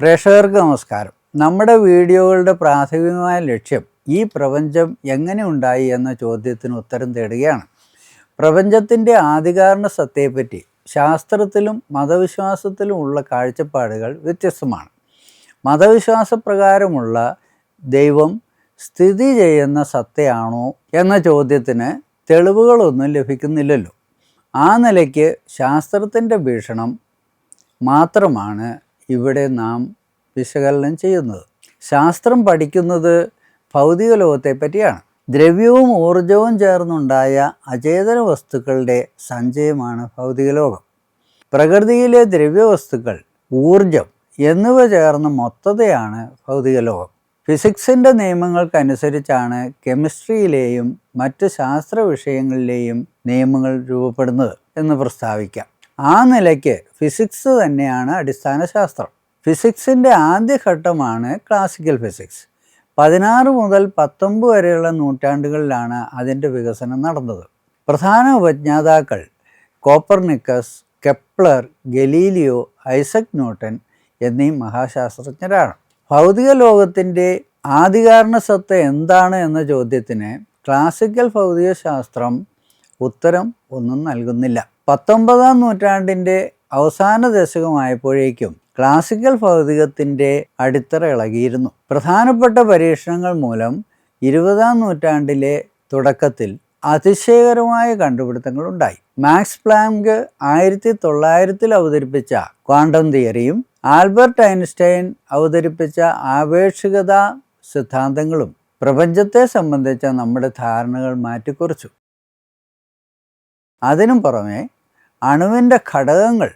പ്രേക്ഷകർക്ക് നമസ്കാരം. നമ്മുടെ വീഡിയോകളുടെ പ്രാഥമികമായ ലക്ഷ്യം ഈ പ്രപഞ്ചം എങ്ങനെ ഉണ്ടായി എന്ന ചോദ്യത്തിന് ഉത്തരം തേടുകയാണ്. പ്രപഞ്ചത്തിന്റെ ആധികാരണ സത്തയെപ്പറ്റി ശാസ്ത്രത്തിലും മതവിശ്വാസത്തിലും ഉള്ള കാഴ്ചപ്പാടുകൾ വ്യത്യസ്തമാണ്. മതവിശ്വാസപ്രകാരമുള്ള ദൈവം സ്ഥിതി ചെയ്യുന്ന സത്തയാണോ എന്ന ചോദ്യത്തിന് തെളിവുകളൊന്നും ലഭിക്കുന്നില്ലല്ലോ. ആ നിലയ്ക്ക് ശാസ്ത്രത്തിന്റെ ഭീഷണം മാത്രമാണ് ഇവിടെ നാം വിശകലനം ചെയ്യുന്നത്. ശാസ്ത്രം പഠിക്കുന്നത് ഭൗതിക ലോകത്തെ പറ്റിയാണ്. ദ്രവ്യവും ഊർജവും ചേർന്നുണ്ടായ അചേതന വസ്തുക്കളുടെ സഞ്ചയമാണ് ഭൗതിക ലോകം. പ്രകൃതിയിലെ ദ്രവ്യവസ്തുക്കൾ ഊർജം എന്നിവ ചേർന്ന മൊത്തതയാണ് ഭൗതിക ലോകം. ഫിസിക്സിന്റെ നിയമങ്ങൾക്കനുസരിച്ചാണ് കെമിസ്ട്രിയിലെയും മറ്റ് ശാസ്ത്ര വിഷയങ്ങളിലെയും നിയമങ്ങൾ രൂപപ്പെടുന്നത് എന്ന് പ്രസ്താവിക്കാം. ആ നിലയ്ക്ക് ഫിസിക്സ് തന്നെയാണ് അടിസ്ഥാന ശാസ്ത്രം ഫിസിക്സിന്റെ ആദ്യഘട്ടമാണ് ക്ലാസിക്കൽ ഫിസിക്സ്. പതിനാറ് മുതൽ പത്തൊമ്പത് വരെയുള്ള നൂറ്റാണ്ടുകളിലാണ് അതിന്റെ വികസനം നടന്നത്. പ്രധാന ഉപജ്ഞാതാക്കൾ Copernicus Kepler Galileo Isaac Newton എന്നീ മഹാശാസ്ത്രജ്ഞരാണ്. ഭൗതിക ലോകത്തിന്റെ ആദികാരണ സത്ത എന്താണ് എന്ന ചോദ്യത്തിന് ക്ലാസിക്കൽ ഭൗതികശാസ്ത്രം ഉത്തരം ഒന്നും നൽകുന്നില്ല. പത്തൊമ്പതാം നൂറ്റാണ്ടിന്റെ അവസാന ദശകമായപ്പോഴേക്കും ക്ലാസിക്കൽ ഭൗതികത്തിന്റെ അടിത്തറ ഇളകിയിരുന്നു. പ്രധാനപ്പെട്ട പരീക്ഷണങ്ങൾ മൂലം ഇരുപതാം നൂറ്റാണ്ടിലെ തുടക്കത്തിൽ അതിശയകരമായ കണ്ടുപിടുത്തങ്ങൾ ഉണ്ടായി. മാക്സ് പ്ലാങ്ക് ആയിരത്തി തൊള്ളായിരത്തിൽ അവതരിപ്പിച്ച ക്വാണ്ടം തിയറിയും ആൽബർട്ട് ഐൻസ്റ്റൈൻ അവതരിപ്പിച്ച ആപേക്ഷികത സിദ്ധാന്തങ്ങളും പ്രപഞ്ചത്തെ സംബന്ധിച്ച നമ്മുടെ ധാരണകൾ മാറ്റിക്കുറിച്ചു. അതിനും പുറമെ അണുവിന്റെ ഘടകങ്ങൾ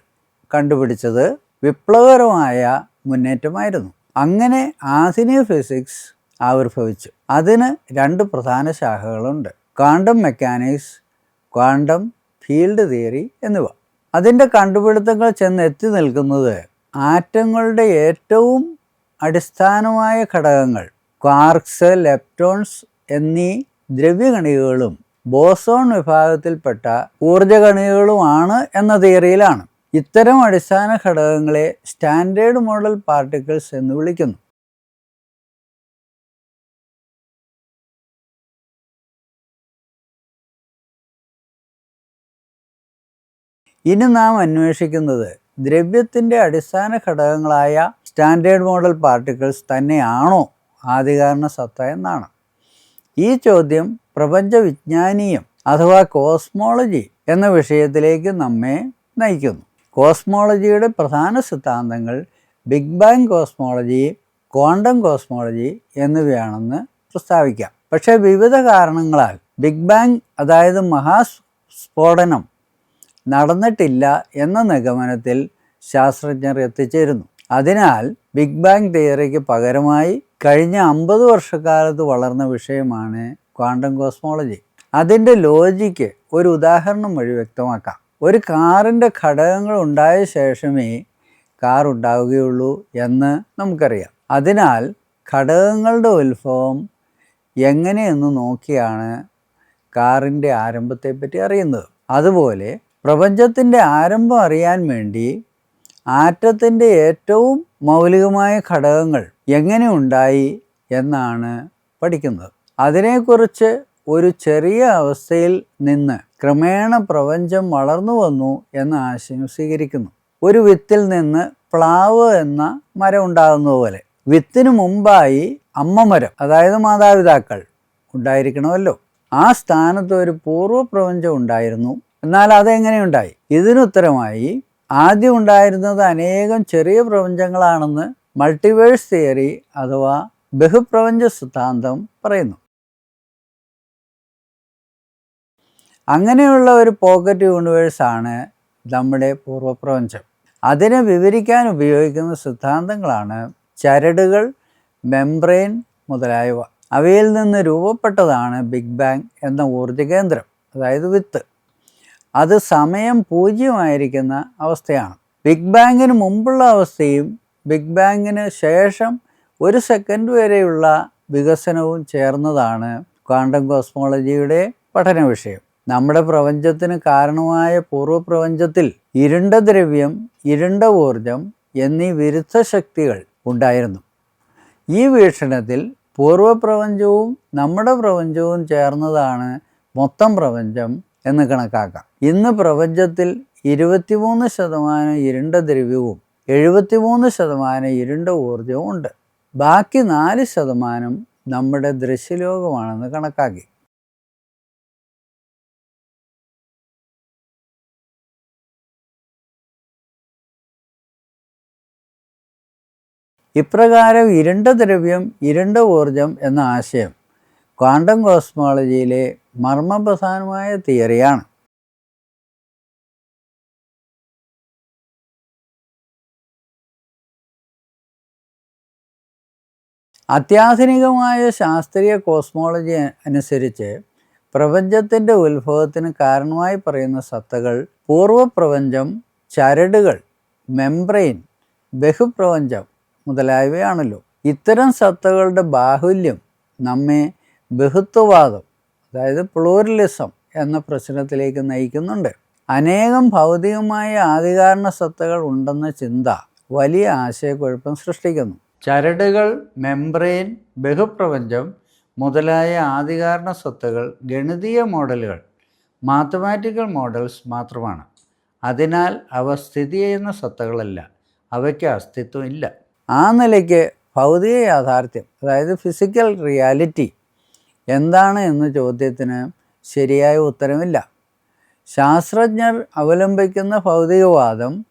കണ്ടുപിടിച്ചത് വിപ്ലവകരമായ മുന്നേറ്റമായിരുന്നു. അങ്ങനെ ആധുനിക ഫിസിക്സ് ആവിർഭവിച്ചു. അതിന് രണ്ട് പ്രധാന ശാഖകളുണ്ട്. Quantum mechanics quantum field theory എന്നിവ. അതിന്റെ കണ്ടുപിടുത്തങ്ങൾ ചെന്ന് എത്തി നിൽക്കുന്നത് ആറ്റങ്ങളുടെ ഏറ്റവും അടിസ്ഥാനമായ ഘടകങ്ങൾ ക്വാർക്സ് ലെപ്റ്റോൺസ് എന്നീ ദ്രവ്യകണികകളും ബോസോൺ വിഭാഗത്തിൽപ്പെട്ട ഊർജകണികകളുമാണ് എന്ന തിയറിയിലാണ്. ഇത്തരം അടിസ്ഥാന ഘടകങ്ങളെ സ്റ്റാൻഡേർഡ് മോഡൽ പാർട്ടിക്കിൾസ് എന്ന് വിളിക്കുന്നു. ഇനി നാം അന്വേഷിക്കുന്നത് ദ്രവ്യത്തിന്റെ അടിസ്ഥാന ഘടകങ്ങളായ സ്റ്റാൻഡേർഡ് മോഡൽ പാർട്ടിക്കിൾസ് തന്നെയാണോ ആദികാരണ സത്ത എന്നാണ്. ഈ ചോദ്യം പ്രപഞ്ച വിജ്ഞാനീയം അഥവാ കോസ്മോളജി എന്ന വിഷയത്തിലേക്ക് നമ്മെ നയിക്കുന്നു. കോസ്മോളജിയുടെ പ്രധാന സിദ്ധാന്തങ്ങൾ big bang cosmology quantum cosmology എന്നിവയാണെന്ന് പ്രസ്താവിക്കാം. പക്ഷേ വിവിധ കാരണങ്ങളാൽ ബിഗ് ബാങ് അതായത് മഹാസ്ഫോടനം നടന്നിട്ടില്ല എന്ന നിഗമനത്തിൽ ശാസ്ത്രജ്ഞർ എത്തിച്ചേരുന്നു. അതിനാൽ ബിഗ് ബാങ് തിയറിക്ക് പകരമായി കഴിഞ്ഞ അമ്പത് വർഷക്കാലത്ത് വളർന്ന വിഷയമാണ് ക്വാണ്ടം കോസ്മോളജി. അതിന്റെ ലോജിക്ക് ഒരു ഉദാഹരണം വഴി വ്യക്തമാക്കാം. ഒരു കാറിന്റെ ഘടകങ്ങൾ ഉണ്ടായ ശേഷമേ കാർ ഉണ്ടാവുകയുള്ളൂ എന്ന് നമുക്കറിയാം. അതിനാൽ ഘടകങ്ങളുടെ ഉത്ഭവം എങ്ങനെയെന്ന് നോക്കിയാണ് കാറിന്റെ ആരംഭത്തെപ്പറ്റി അറിയുന്നത്. അതുപോലെ പ്രപഞ്ചത്തിന്റെ ആരംഭം അറിയാൻ വേണ്ടി ആറ്റത്തിന്റെ ഏറ്റവും മൗലികമായ ഘടകങ്ങൾ എങ്ങനെ ഉണ്ടായി എന്നാണ് പഠിക്കുന്നത്. അതിനെക്കുറിച്ച് ഒരു ചെറിയ അവസ്ഥയിൽ നിന്ന് ക്രമേണ പ്രപഞ്ചം വളർന്നു വന്നു എന്ന ആശയം സ്വീകരിക്കുന്നു. ഒരു വിത്തിൽ നിന്ന് പ്ലാവ് എന്ന മരം ഉണ്ടാകുന്നത് പോലെ. വിത്തിന് മുമ്പായി അമ്മമരം അതായത് മാതാപിതാക്കൾ ഉണ്ടായിരിക്കണമല്ലോ. ആ സ്ഥാനത്ത് ഒരു പൂർവ പ്രപഞ്ചം ഉണ്ടായിരുന്നു. എന്നാൽ അതെങ്ങനെയുണ്ടായി ഇതിനുത്തരമായി ആദ്യം ഉണ്ടായിരുന്നത് അനേകം ചെറിയ പ്രപഞ്ചങ്ങളാണെന്ന് മൾട്ടിവേഴ്സ് തിയറി അഥവാ ബഹുപ്രപഞ്ച സിദ്ധാന്തം പറയുന്നു. അങ്ങനെയുള്ള ഒരു പോക്കറ്റ് യൂണിവേഴ്സാണ് നമ്മുടെ പൂർവപ്രപഞ്ചം അതിനെ വിവരിക്കാൻ ഉപയോഗിക്കുന്ന സിദ്ധാന്തങ്ങളാണ് ചരടുകൾ മെംബ്രെയിൻ മുതലായവ. അവയിൽ നിന്ന് രൂപപ്പെട്ടതാണ് ബിഗ് ബാങ് എന്ന ഊർജ കേന്ദ്രം അതായത് വിത്ത്. അത് സമയം പൂജ്യമായിരിക്കുന്ന അവസ്ഥയാണ്. ബിഗ് ബാങ്ങിന് മുമ്പുള്ള അവസ്ഥയും ബിഗ് ബാങ്ങിന് ശേഷം ഒരു സെക്കൻഡ് വരെയുള്ള വികസനവും ചേർന്നതാണ് ക്വാണ്ടം കോസ്മോളജിയുടെ പഠന വിഷയം നമ്മുടെ പ്രപഞ്ചത്തിന് കാരണമായ പൂർവപ്രപഞ്ചത്തിൽ ഇരുണ്ട ദ്രവ്യം ഇരുണ്ട ഊർജം എന്നീ വിരുദ്ധ ശക്തികൾ ഉണ്ടായിരുന്നു. ഈ വീക്ഷണത്തിൽ പൂർവപ്രപഞ്ചവും നമ്മുടെ പ്രപഞ്ചവും ചേർന്നതാണ് മൊത്തം പ്രപഞ്ചം എന്ന് കണക്കാക്കാം. ഇന്ന് പ്രപഞ്ചത്തിൽ ഇരുപത്തിമൂന്ന് ശതമാനം ഇരുണ്ട ദ്രവ്യവും എഴുപത്തിമൂന്ന് ശതമാനം ഇരുണ്ട ഊർജവും ഉണ്ട്. ബാക്കി നാല് ശതമാനം നമ്മുടെ ദൃശ്യലോകമാണെന്ന് കണക്കാക്കി. ഇപ്രകാരം ഇരുണ്ട ദ്രവ്യം ഇരുണ്ട ഊർജം എന്ന ആശയം ക്വാണ്ടം കോസ്മോളജിയിലെ മർമ്മപ്രധാനമായ തിയറിയാണ്. അത്യാധുനികമായ ശാസ്ത്രീയ കോസ്മോളജി അനുസരിച്ച് പ്രപഞ്ചത്തിന്റെ ഉത്ഭവത്തിന് കാരണമായി പറയുന്ന സത്തകൾ പൂർവപ്രപഞ്ചം ചരടുകൾ മെംബ്രെയിൻ ബഹുപ്രപഞ്ചം മുതലായവയാണല്ലോ. ഇത്തരം സത്തകളുടെ ബാഹുല്യം നമ്മെ ബഹുത്വവാദം അതായത് പ്ലൂറലിസം എന്ന പ്രശ്നത്തിലേക്ക് നയിക്കുന്നുണ്ട്. അനേകം ഭൗതികമായ ആധികാരണ സത്തകൾ ഉണ്ടെന്ന ചിന്ത വലിയ ആശയക്കുഴപ്പം സൃഷ്ടിക്കുന്നു. ചരടുകൾ മെംബ്രെയിൻ ബഹുപ്രപഞ്ചം മുതലായ ആധികാരണ സ്വത്തുകൾ ഗണിതീയ മോഡലുകൾ മാത്തമാറ്റിക്കൽ മോഡൽസ് മാത്രമാണ്. അതിനാൽ അവ സ്ഥിതി ചെയ്യുന്ന സത്തകളല്ല അവയ്ക്ക് അസ്തിത്വം ഇല്ല. ആ നിലയ്ക്ക് ഭൗതിക യാഥാർത്ഥ്യം അതായത് ഫിസിക്കൽ റിയാലിറ്റി എന്താണ് എന്ന ചോദ്യത്തിന് ശരിയായ ഉത്തരമില്ല. ശാസ്ത്രജ്ഞർ അവലംബിക്കുന്ന ഭൗതികവാദം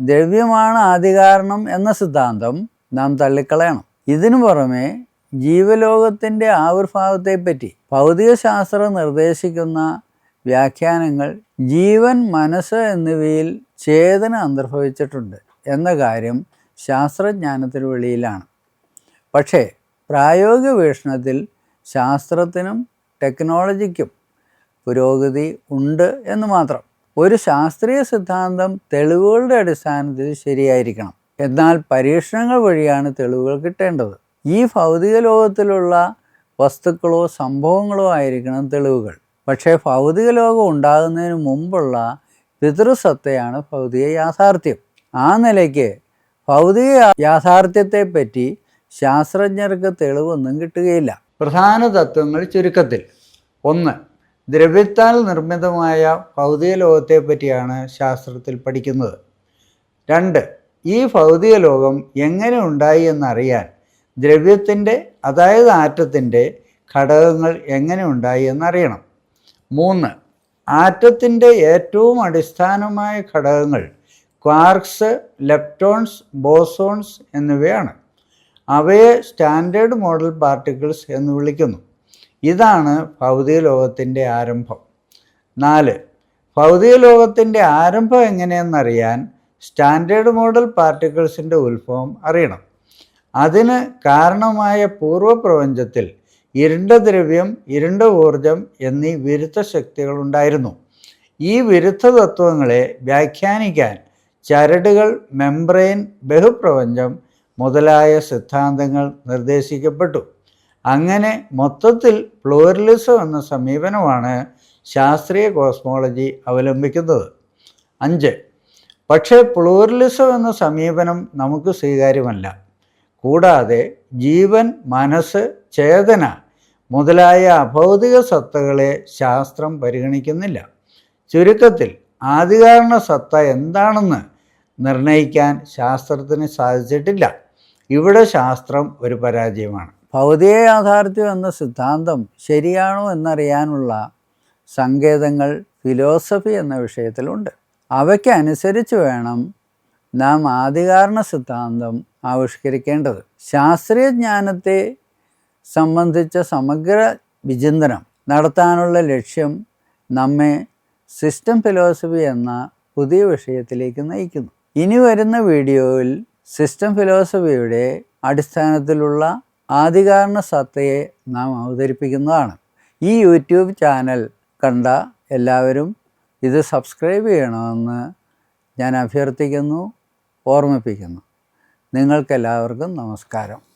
ദ്രവ്യമാണ് ആദികാരണം എന്ന സിദ്ധാന്തം നാം തള്ളിക്കളയണം. ഇതിനു പുറമെ ജീവലോകത്തിന്റെ ആവിർഭാവത്തെപ്പറ്റി ഭൗതികശാസ്ത്രം നിർദ്ദേശിക്കുന്ന വ്യാഖ്യാനങ്ങൾ ജീവൻ മനസ്സ് എന്നിവയിൽ ചേതന അന്തർഭവിച്ചിട്ടുണ്ട് എന്ന കാര്യം ശാസ്ത്രജ്ഞാനത്തിന് വെളിയിലാണ്. പക്ഷേ പ്രായോഗിക വീക്ഷണത്തിൽ ശാസ്ത്രത്തിനും ടെക്നോളജിക്കും പുരോഗതി ഉണ്ട് എന്ന് മാത്രം. ഒരു ശാസ്ത്രീയ സിദ്ധാന്തം തെളിവുകളുടെ അടിസ്ഥാനത്തിൽ ശരിയായിരിക്കണം. എന്നാൽ പരീക്ഷണങ്ങൾ വഴിയാണ് തെളിവുകൾ കിട്ടേണ്ടത്. ഈ ഭൗതിക ലോകത്തിലുള്ള വസ്തുക്കളോ സംഭവങ്ങളോ ആയിരിക്കണം തെളിവുകൾ. പക്ഷേ ഭൗതിക ലോകം ഉണ്ടാകുന്നതിന് മുമ്പുള്ള പിതൃസത്തയാണ് ഭൗതിക യാഥാർത്ഥ്യം. ആ നിലയ്ക്ക് ഭൗതിക യാഥാർത്ഥ്യത്തെപ്പറ്റി ശാസ്ത്രജ്ഞർക്ക് തെളിവൊന്നും കിട്ടുകയില്ല. പ്രധാന തത്വങ്ങൾ ചുരുക്കത്തിൽ. ഒന്ന് ദ്രവ്യത്താൽ നിർമ്മിതമായ ഭൗതിക ലോകത്തെ പറ്റിയാണ് ശാസ്ത്രത്തിൽ പഠിക്കുന്നത്. രണ്ട് ഈ ഭൗതിക ലോകം എങ്ങനെ ഉണ്ടായി എന്നറിയാൻ ദ്രവ്യത്തിന്റെ അതായത് ആറ്റത്തിന്റെ ഘടകങ്ങൾ എങ്ങനെ ഉണ്ടായി എന്നറിയണം. മൂന്ന് ആറ്റത്തിന്റെ ഏറ്റവും അടിസ്ഥാനമായ ഘടകങ്ങൾ ക്വാർക്സ് ലെപ്റ്റോൺസ് ബോസോൺസ് എന്നിവയാണ്. അവയെ സ്റ്റാൻഡേർഡ് മോഡൽ പാർട്ടിക്കിൾസ് എന്ന് വിളിക്കുന്നു. ഇതാണ് ഭൗതിക ലോകത്തിന്റെ ആരംഭം. നാല് ഭൗതിക ലോകത്തിന്റെ ആരംഭം എങ്ങനെയെന്നറിയാൻ സ്റ്റാൻഡേർഡ് മോഡൽ പാർട്ടിക്കിൾസിന്റെ ഉത്ഭവം അറിയണം. അതിന് കാരണമായ പൂർവപ്രപഞ്ചത്തിൽ ഇരുണ്ട ദ്രവ്യം ഇരുണ്ട ഊർജം എന്നീ വിരുദ്ധ ശക്തികളുണ്ടായിരുന്നു ഈ വിരുദ്ധ തത്വങ്ങളെ വ്യാഖ്യാനിക്കാൻ ചരടുകൾ മെംബ്രെയിൻ ബഹുപ്രപഞ്ചം മുതലായ സിദ്ധാന്തങ്ങൾ നിർദ്ദേശിക്കപ്പെട്ടു. അങ്ങനെ മൊത്തത്തിൽ പ്ലൂറലിസം എന്ന സമീപനമാണ് ശാസ്ത്രീയ കോസ്മോളജി അവലംബിക്കുന്നത്. അഞ്ച്. പക്ഷേ പ്ലൂറലിസം എന്ന സമീപനം നമുക്ക് സ്വീകാര്യമല്ല. കൂടാതെ ജീവൻ മനസ്സ് ചേതന മുതലായ അഭൗതിക സത്തകളെ ശാസ്ത്രം പരിഗണിക്കുന്നില്ല. ചുരുക്കത്തിൽ ആദികാരണ സത്ത എന്താണെന്ന് നിർണയിക്കാൻ ശാസ്ത്രത്തിന് സാധിച്ചിട്ടില്ല. ഇവിടെ ശാസ്ത്രം ഒരു പരാജയമാണ്. ഭൗതിക യാഥാർത്ഥ്യം എന്ന സിദ്ധാന്തം ശരിയാണോ എന്നറിയാനുള്ള സങ്കേതങ്ങൾ ഫിലോസഫി എന്ന വിഷയത്തിലുണ്ട്. അവയ്ക്കനുസരിച്ച് വേണം നാം ആദികാരണ സിദ്ധാന്തം ആവിഷ്കരിക്കേണ്ടത്. ശാസ്ത്രീയ ജ്ഞാനത്തെ സംബന്ധിച്ച സമഗ്ര വിചിന്തനം നടത്താനുള്ള ലക്ഷ്യം നമ്മെ സിസ്റ്റം ഫിലോസഫി എന്ന പുതിയ വിഷയത്തിലേക്ക് നയിക്കുന്നു. ഇനി വരുന്ന വീഡിയോയിൽ സിസ്റ്റം ഫിലോസഫിയുടെ അടിസ്ഥാനത്തിലുള്ള ആധികാരണ സത്തയെ നാം അവതരിപ്പിക്കുന്നതാണ്. ഈ യൂട്യൂബ് ചാനൽ കണ്ട എല്ലാവരും ഇത് സബ്സ്ക്രൈബ് ചെയ്യണമെന്ന് ഞാൻ അഭ്യർത്ഥിക്കുന്നു ഓർമ്മിപ്പിക്കുന്നു. നിങ്ങൾക്കെല്ലാവർക്കും നമസ്കാരം.